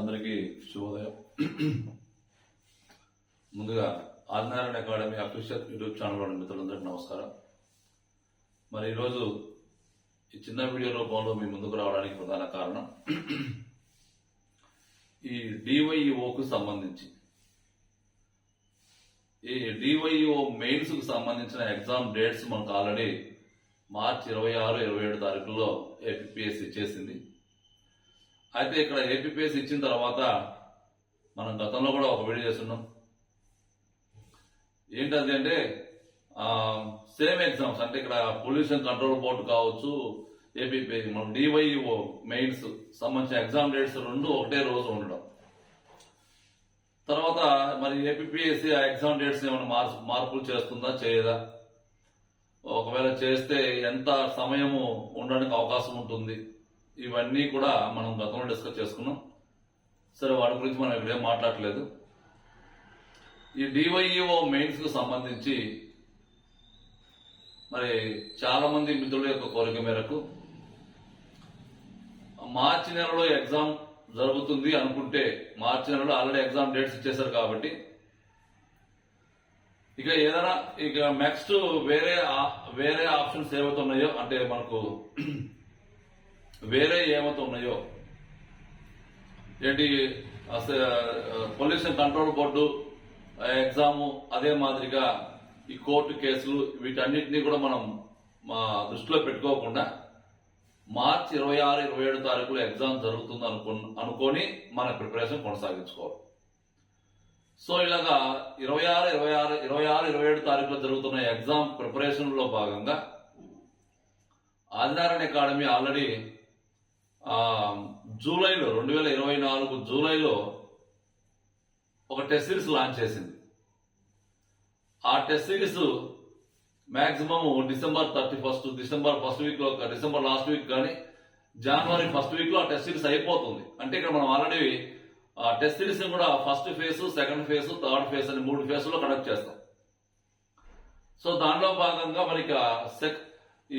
అందరికీ శుభోదయం. ముందుగా Adinarayana Academy official YouTube channel మిత్రులందరికీ నమస్కారం. మరి ఈరోజు ఈ చిన్న వీడియో రూపంలో మీ ముందుకు రావడానికి ప్రధాన కారణం ఈ డివైఓకు సంబంధించి. ఈ డివైఓ మెయిన్స్కు సంబంధించిన ఎగ్జామ్ డేట్స్ మనకు ఆల్రెడీ మార్చి ఇరవై ఆరు ఇరవై ఏడు తారీఖుల్లో ఎఫ్పిఎస్సి చేసింది. అయితే ఇక్కడ ఏపీపీఎస్ ఇచ్చిన తర్వాత మనం గతంలో కూడా ఒక వీడియో చేస్తున్నాం. ఏంటది అంటే సేమ్ ఎగ్జామ్స్ అంటే ఇక్కడ పొల్యూషన్ కంట్రోల్ బోర్డు కావచ్చు ఏపీపీ మనం డివైఓ మెయిన్స్ సంబంధించిన ఎగ్జామ్ డేట్స్ రెండు ఒకటే రోజు ఉండడం. తర్వాత మరి ఏపీఎస్సి ఆ ఎగ్జామ్ డేట్స్ ఏమైనా మార్పు మార్పులు చేస్తుందా చేయదా? ఒకవేళ చేస్తే ఎంత సమయము ఉండడానికి అవకాశం ఉంటుంది? ఇవన్నీ కూడా మనం గతంలో డిస్కస్ చేసుకున్నాం. సరే వాటి గురించి మనం ఇక్కడేం మాట్లాడలేదు. ఈ డివైఈఓ మెయిన్స్కు సంబంధించి మరి చాలా మంది మిత్రుల యొక్క కోరిక మేరకు మార్చి నెలలో ఎగ్జామ్ జరుగుతుంది అనుకుంటే మార్చి నెలలో ఆల్రెడీ ఎగ్జామ్ డేట్స్ ఇచ్చేశారు కాబట్టి ఇక ఏదైనా ఇక నెక్స్ట్ వేరే ఆ- వేరే ఆప్షన్స్ ఏవైతే ఉన్నాయో అంటే మనకు వేరే ఏమైతే ఉన్నాయో? ఏంటి పొల్యూషన్ కంట్రోల్ బోర్డు ఎగ్జామ్ అదే మాదిరిగా ఈ కోర్టు కేసులు వీటన్నిటినీ కూడా మనం మా దృష్టిలో పెట్టుకోకుండా మార్చి ఇరవై ఆరు ఇరవై ఏడు తారీఖులో ఎగ్జామ్ జరుగుతుంది అనుకు అనుకొని మన ప్రిపరేషన్ కొనసాగించుకోవాలి. సో ఇలాగా ఇరవై ఆరు ఇరవై ఆరు ఇరవై ఆరు ఇరవై ఏడు తారీఖులో జరుగుతున్న ఎగ్జామ్ ప్రిపరేషన్లో భాగంగా ఆదినారాయణ అకాడమీ ఆల్రెడీ జూలైలో రెండు వేల ఇరవై నాలుగు జూలైలో ఒక టెస్ట్ సిరీస్ లాంచ్ చేసింది. ఆ test series maximum December thirty first December first వీక్లో డిసెంబర్ లాస్ట్ వీక్ కానీ జనవరి ఫస్ట్ వీక్లో ఆ టెస్ట్ సిరీస్ అయిపోతుంది. అంటే ఇక్కడ మనం ఆల్రెడీ ఆ టెస్ట్ సిరీస్ కూడా first phase second phase third phase అని మూడు ఫేజ్లో కండక్ట్ చేస్తాం. సో దానిలో భాగంగా మరి ఇక సెక్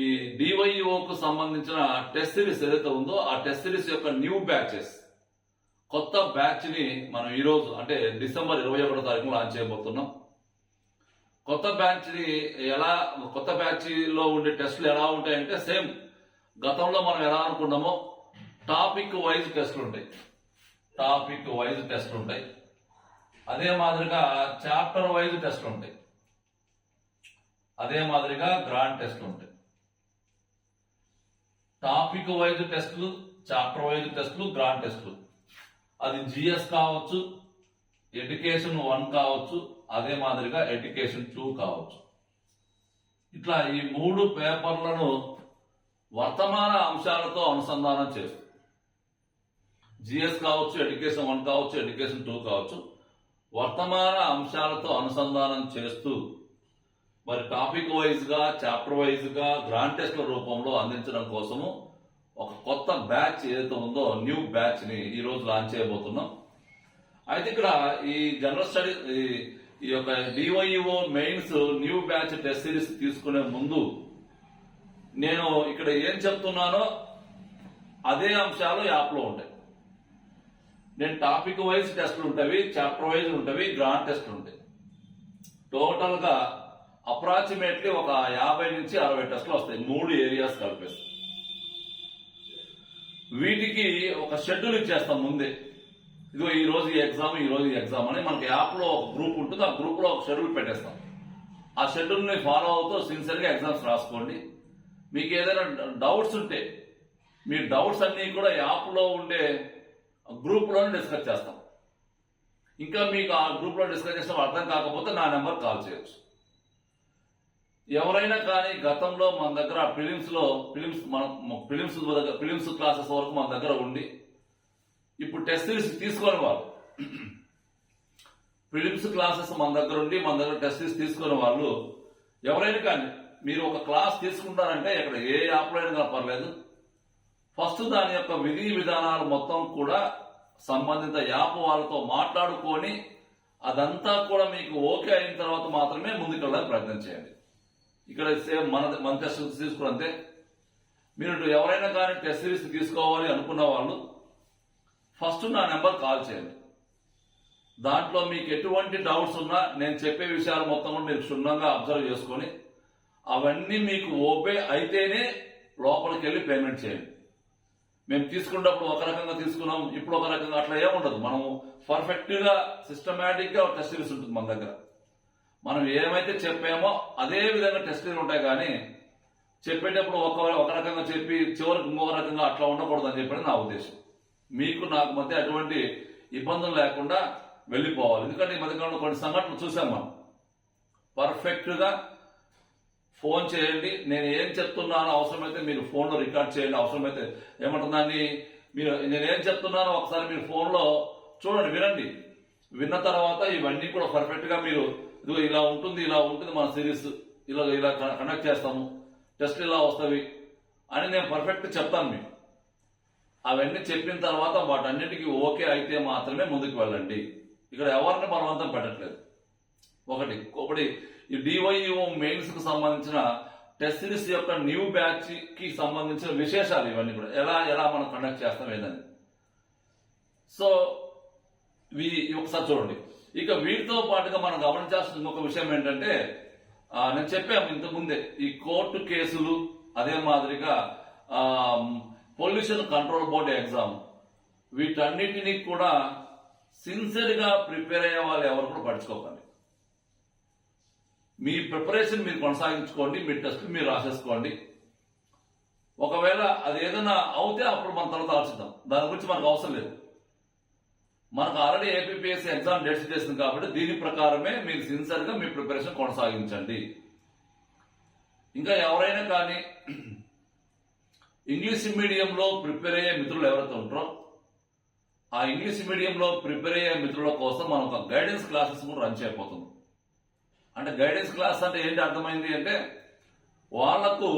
ఈ డివైఓకు సంబంధించిన టెస్ట్ సిరీస్ ఏదైతే ఉందో ఆ టెస్ట్ సిరీస్ యొక్క న్యూ బ్యాచెస్ కొత్త బ్యాచ్ని మనం ఈరోజు అంటే డిసెంబర్ ఇరవై ఒకటో తారీఖు లాంచ్ చేయబోతున్నాం. కొత్త బ్యాచ్ని ఎలా కొత్త బ్యాచ్లో ఉండే టెస్టులు ఎలా ఉంటాయంటే సేమ్ గతంలో మనం ఎలా అనుకున్నామో టాపిక్ వైజ్ టెస్టులు ఉంటాయి. టాపిక్ వైజ్ టెస్టులు ఉంటాయి. అదే మాదిరిగా చాప్టర్ వైజ్ టెస్టులు ఉంటాయి. అదే మాదిరిగా గ్రాండ్ టెస్టులు ఉంటాయి. టాపిక్ వైజ్ టెస్టులు చాప్టర్ వైజ్ టెస్టులు గ్రాండ్ టెస్టులు. అది జిఎస్ కావచ్చు ఎడ్యుకేషన్ వన్ కావచ్చు అదే మాదిరిగా ఎడ్యుకేషన్ టూ కావచ్చు. ఇట్లా ఈ మూడు పేపర్లను వర్తమాన అంశాలతో అనుసంధానం చేస్తుంది జిఎస్ కావచ్చు ఎడ్యుకేషన్ వన్ కావచ్చు ఎడ్యుకేషన్ టూ కావచ్చు వర్తమాన అంశాలతో అనుసంధానం చేస్తూ మరి టాపిక్ వైజ్గా చాప్టర్ వైజ్గా గ్రాండ్ టెస్ట్ల రూపంలో అందించడం కోసము ఒక కొత్త బ్యాచ్ ఏదైతే ఉందో న్యూ బ్యాచ్ని ఈ రోజు లాంచ్ చేయబోతున్నాం. అయితే ఇక్కడ ఈ జనరల్ స్టడీ ఈ- ఈ యొక్క DYEO mains new batch test series తీసుకునే ముందు నేను ఇక్కడ ఏం చెప్తున్నానో అదే అంశాలు యాప్లో ఉంటాయి. నేను టాపిక్ వైజ్ టెస్ట్లు ఉంటాయి చాప్టర్ వైజ్ ఉంటాయి గ్రాండ్ టెస్ట్లు ఉంటాయి. టోటల్గా అప్రాక్సిమేట్లీ ఒక యాభై నుంచి అరవై టెస్ట్లు వస్తాయి. మూడు ఏరియాస్ కలిపేసి వీటికి ఒక షెడ్యూల్ ఇచ్చేస్తాం ముందే. ఇదిగో ఈ రోజు ఈ ఎగ్జామ్ ఈ రోజు ఈ ఎగ్జామ్ అని మనకి యాప్లో ఒక గ్రూప్ ఉంటుంది. ఆ గ్రూప్లో ఒక షెడ్యూల్ పెట్టేస్తాం. ఆ షెడ్యూల్ని ఫాలో అవుతూ సిన్సియర్గా ఎగ్జామ్స్ రాసుకోండి. మీకు ఏదైనా డౌట్స్ ఉంటే మీ డౌట్స్ అన్ని కూడా యాప్లో ఉండే గ్రూప్లోనే డిస్కస్ చేస్తాం. ఇంకా మీకు ఆ గ్రూప్లో డిస్కస్ చేస్తాం అర్థం కాకపోతే నా నెంబర్ కాల్ చేయొచ్చు. ఎవరైనా కానీ గతంలో మన దగ్గర ఫిలిమ్స్లో ఫిలిమ్స్ మన ఫిలిమ్స్ ఫిలిమ్స్ క్లాసెస్ వరకు మన దగ్గర ఉండి ఇప్పుడు టెస్ట్ సిరీస్ తీసుకొని వాళ్ళు. ఫిలిమ్స్ క్లాసెస్ మన దగ్గర ఉండి మన దగ్గర టెస్ట్ సిరీస్ తీసుకునే వాళ్ళు ఎవరైనా కానీ మీరు ఒక క్లాస్ తీసుకుంటారంటే ఇక్కడ ఏ యాప్లో అయినా కానీ పర్లేదు. ఫస్ట్ దాని యొక్క విధి విధానాలు మొత్తం కూడా సంబంధిత యాప్ వాళ్ళతో మాట్లాడుకొని అదంతా కూడా మీకు ఓకే అయిన తర్వాత మాత్రమే ముందుకు వెళ్ళడానికి ప్రయత్నం చేయండి. ఇక్కడ సేమ్ మన మన టెస్ట్ తీసుకున్నంతే మీరు ఎవరైనా కానీ టెస్ట్ సిరీస్ తీసుకోవాలి అనుకున్న వాళ్ళు ఫస్ట్ నా నెంబర్ కాల్ చేయండి. దాంట్లో మీకు ఎటువంటి డౌట్స్ ఉన్నా నేను చెప్పే విషయాలు మొత్తం కూడా మీరు క్షుణ్ణంగా అబ్జర్వ్ చేసుకొని అవన్నీ మీకు ఓపే అయితేనే లోపలికి వెళ్ళి పేమెంట్ చేయండి. మేము తీసుకున్నప్పుడు ఒక రకంగా తీసుకున్నాం ఇప్పుడు ఒక రకంగా అట్లా ఏముండదు. మనము పర్ఫెక్ట్గా సిస్టమేటిక్గా టెస్ట్ సిరీస్ ఉంటుంది మన దగ్గర. మనం ఏమైతే చెప్పామో అదే విధంగా టెస్ట్ ఉంటాయి కానీ చెప్పేటప్పుడు ఒక ఒక రకంగా చెప్పి చివరికి ఇంకొక రకంగా అట్లా ఉండకూడదు అని చెప్పి నా ఉద్దేశం. మీకు నాకు మధ్య అటువంటి ఇబ్బందులు లేకుండా వెళ్ళిపోవాలి. ఎందుకంటే ఈ మధ్యకాలంలో కొన్ని సంఘటనలు చూసాం మనం. పర్ఫెక్ట్గా ఫోన్ చేయండి. నేను ఏం చెప్తున్నానో అవసరమైతే మీరు ఫోన్లో రికార్డ్ చేయండి. అవసరమైతే ఏమంటుందని మీరు నేను ఏం చెప్తున్నానో ఒకసారి మీరు ఫోన్లో చూడండి వినండి. విన్న తర్వాత ఇవన్నీ కూడా పర్ఫెక్ట్గా మీరు ఇదిగో ఇలా ఉంటుంది ఇలా ఉంటుంది మన సిరీస్ ఇలా ఇలా కండక్ట్ చేస్తాము. టెస్ట్ ఇలా వస్తుంది అని నేను పర్ఫెక్ట్ చెప్తాను మీకు. అవన్నీ చెప్పిన తర్వాత వాటన్నిటికీ ఓకే అయితే మాత్రమే ముందుకు వెళ్ళండి. ఇక్కడ ఎవరిని బలవంతం పెట్టట్లేదు. ఒకటి ఒకటి ఈ డివైఓ మెయిన్స్కు సంబంధించిన టెస్ట్ సిరీస్ యొక్క న్యూ బ్యాచ్కి సంబంధించిన విశేషాలు ఇవన్నీ కూడా. ఎలా ఎలా మనం కండక్ట్ చేస్తాం ఏదని. సో ఇవి ఒకసారి చూడండి. ఇక వీటితో పాటుగా మనం గమనించాల్సిన ఇంకొక విషయం ఏంటంటే నేను చెప్పాము ఇంతకుముందే ఈ కోర్టు కేసులు అదే మాదిరిగా పొల్యూషన్ కంట్రోల్ బోర్డు ఎగ్జామ్. వీటన్నిటినీ కూడా సిన్సియర్గా ప్రిపేర్ అయ్యే వాళ్ళు ఎవరు కూడా పడుచుకోకండి మీ ప్రిపరేషన్ మీరు కొనసాగించుకోండి మీ టెస్ట్ మీరు రాసేసుకోండి. ఒకవేళ అది ఏదైనా అవుతే అప్పుడు మన తర్వాత ఆలోచిద్దాం దాని గురించి మనకు అవసరం లేదు. మనకు ఆల్రెడీ ఏపీఎస్సీ ఎగ్జామ్ డేట్స్ చేసింది కాబట్టి దీని ప్రకారమే మీరు సిన్సియర్గా మీ ప్రిపరేషన్ కొనసాగించండి. ఇంకా ఎవరైనా కానీ ఇంగ్లీష్ మీడియంలో ప్రిపేర్ అయ్యే మిత్రులు ఎవరైతే ఉంటారో ఆ ఇంగ్లీష్ మీడియంలో ప్రిపేర్ అయ్యే మిత్రుల కోసం మనం ఒక గైడెన్స్ క్లాసెస్ కూడా రన్ చేయబోతున్నాం. అంటే గైడెన్స్ క్లాస్ అంటే ఏంటి అర్థమైంది అంటే వాళ్ళకు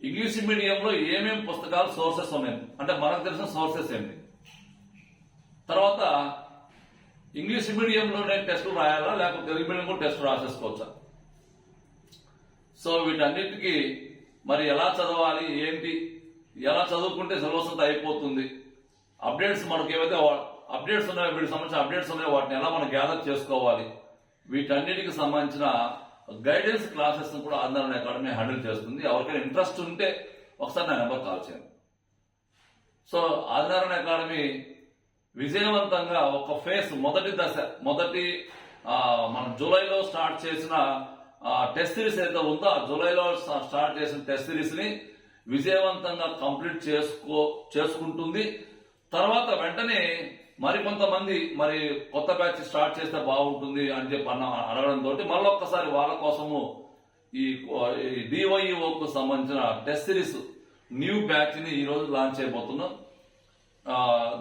ఇంగ్లీష్ మీడియంలో ఏమేమి పుస్తకాలు సోర్సెస్ ఉన్నాయి? అంటే మనకు తెలిసిన సోర్సెస్ ఏంటి? తర్వాత ఇంగ్లీష్ మీడియంలోనే టెస్టులు రాయాలా? లేకపోతే తెలుగు మీడియం కూడా టెస్ట్ రాసేసుకోవచ్చా? సో వీటన్నిటికీ మరి ఎలా చదవాలి ఏంటి ఎలా చదువుకుంటే సిలబస్ అంతా అయిపోతుంది? అప్డేట్స్ మనకి ఏవైతే అప్డేట్స్ ఉన్నాయో వీటికి సంబంధించిన అప్డేట్స్ ఉన్నాయో వాటిని ఎలా మనం గ్యాదర్ చేసుకోవాలి? వీటన్నిటికి సంబంధించిన గైడెన్స్ క్లాసెస్ కూడా ఆందోళన అకాడమీ హ్యాండిల్ చేస్తుంది. ఎవరికైనా ఇంట్రెస్ట్ ఉంటే ఒకసారి నా నెంబర్ కాల్ చేయండి. సో ఆదినారాయణ అకాడమీ విజయవంతంగా ఒక ఫేస్ మొదటి దశ మొదటి మనం జూలైలో స్టార్ట్ చేసిన టెస్ట్ సిరీస్ ఏదైతే ఉందో ఆ జూలైలో స్టార్ట్ చేసిన టెస్ట్ సిరీస్ని విజయవంతంగా కంప్లీట్ చేసుకో చేసుకుంటుంది. తర్వాత వెంటనే మరికొంతమంది మరి కొత్త బ్యాచ్ స్టార్ట్ చేస్తే బాగుంటుంది అని చెప్పి అన్న అడగడంతో మళ్ళీ ఒక్కసారి వాళ్ళ కోసము ఈ డివైఓకు సంబంధించిన టెస్ట్ సిరీస్ న్యూ బ్యాచ్ని ఈ రోజు లాంచ్ చేయబోతున్నాం.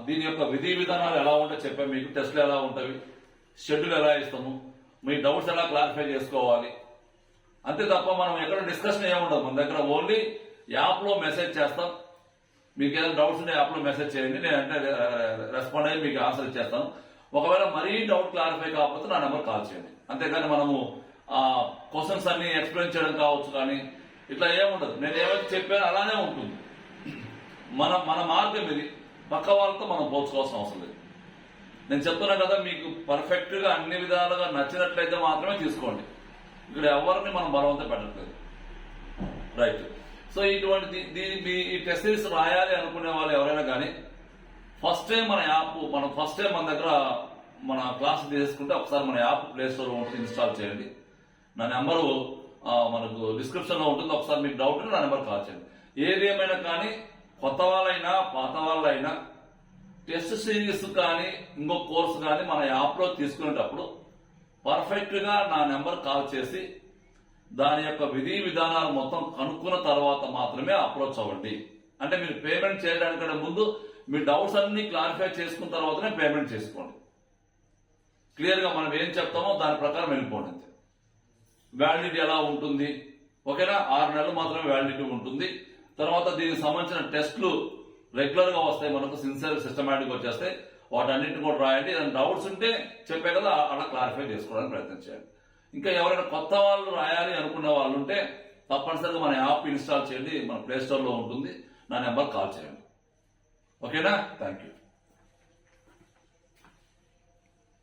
దీని యొక్క విధి విధానాలు ఎలా ఉంటాయో చెప్పాం మీకు టెస్ట్లు ఎలా ఉంటాయి? షెడ్యూల్ ఎలా ఇస్తాము? మీ డౌట్స్ ఎలా క్లారిఫై చేసుకోవాలి? అంతే తప్ప మనం ఎక్కడ డిస్కషన్ ఏముండదు మన దగ్గర ఓన్లీ యాప్లో మెసేజ్ చేస్తాం. మీకు ఏదైనా డౌట్స్ ఉంటే యాప్లో మెసేజ్ చేయండి. నేను అంటే రెస్పాండ్ అయ్యి మీకు ఆన్సర్ ఇచ్చేస్తాను. ఒకవేళ మరీ డౌట్ క్లారిఫై కాకపోతే నా నెంబర్ కాల్ చేయండి. అంతేకాని మనము క్వశ్చన్స్ అన్ని ఎక్స్ప్లెయిన్ చేయడం కావచ్చు కానీ ఇట్లా ఏముండదు నేను ఏమైతే చెప్పానో అలానే ఉంటుంది. మన మన మార్గం ఇది. పక్క వాళ్ళతో మనం పోల్చుకోవాల్సిన అవసరం లేదు. నేను చెప్తున్నా కదా మీకు పర్ఫెక్ట్గా అన్ని విధాలుగా నచ్చినట్లయితే మాత్రమే తీసుకోండి. ఇక్కడ ఎవరిని మనం బలవంతం పెట్టట్లేదు. రైట్ సో ఇటువంటి దీ- దీ- ఈ టెస్ట్ సిరీస్ రాయాలి అనుకునే వాళ్ళు ఎవరైనా కానీ ఫస్ట్ టైం మన యాప్ మనం ఫస్ట్ టైం మన దగ్గర మన క్లాస్ తీసుకుంటే ఒకసారి మన యాప్ ప్లే స్టోర్ ఉంటుంది ఇన్స్టాల్ చేయండి. నా నెంబరు మనకు డిస్క్రిప్షన్లో ఉంటుంది. ఒకసారి మీకు డౌట్ నా నెంబర్ కాల్ చేయండి. ఏది ఏమైనా కానీ కొత్త వాళ్ళైనా పాత వాళ్ళైనా టెస్ట్ సిరీస్ కానీ ఇంకో కోర్సు కానీ మన యాప్లో తీసుకునేటప్పుడు పర్ఫెక్ట్గా నా నెంబర్ కాల్ చేసి దాని యొక్క విధి విధానాలు మొత్తం కనుక్కున్న తర్వాత మాత్రమే అప్రోచ్ అవ్వండి. అంటే మీరు పేమెంట్ చేయడానికంటే ముందు మీ డౌట్స్ అన్ని క్లారిఫై చేసుకున్న తర్వాతనే పేమెంట్ చేసుకోండి. క్లియర్గా మనం ఏం చెప్తామో దాని ప్రకారం వెళ్ళిపోండి వ్యాలిడిటీ ఎలా ఉంటుంది? ఓకేనా? ఆరు నెలలు మాత్రమే వ్యాలిడిటీ ఉంటుంది. తర్వాత దీనికి సంబంధించిన టెస్ట్లు రెగ్యులర్గా వస్తాయి మనకు సిన్సియర్ సిస్టమేటిక్ వచ్చేస్తాయి. వాటన్నిటిని కూడా రాయండి. ఏదైనా డౌట్స్ ఉంటే చెప్పే కదా అలా క్లారిఫై చేసుకోవడానికి ప్రయత్నం చేయండి. ఇంకా ఎవరైనా కొత్త వాళ్ళు రాయాలి అనుకున్న వాళ్ళు ఉంటే తప్పనిసరిగా మన యాప్ ఇన్స్టాల్ చేయండి. మన ప్లేస్టోర్లో ఉంటుంది. నా నెంబర్ కాల్ చేయండి. ఓకేనా? Thank you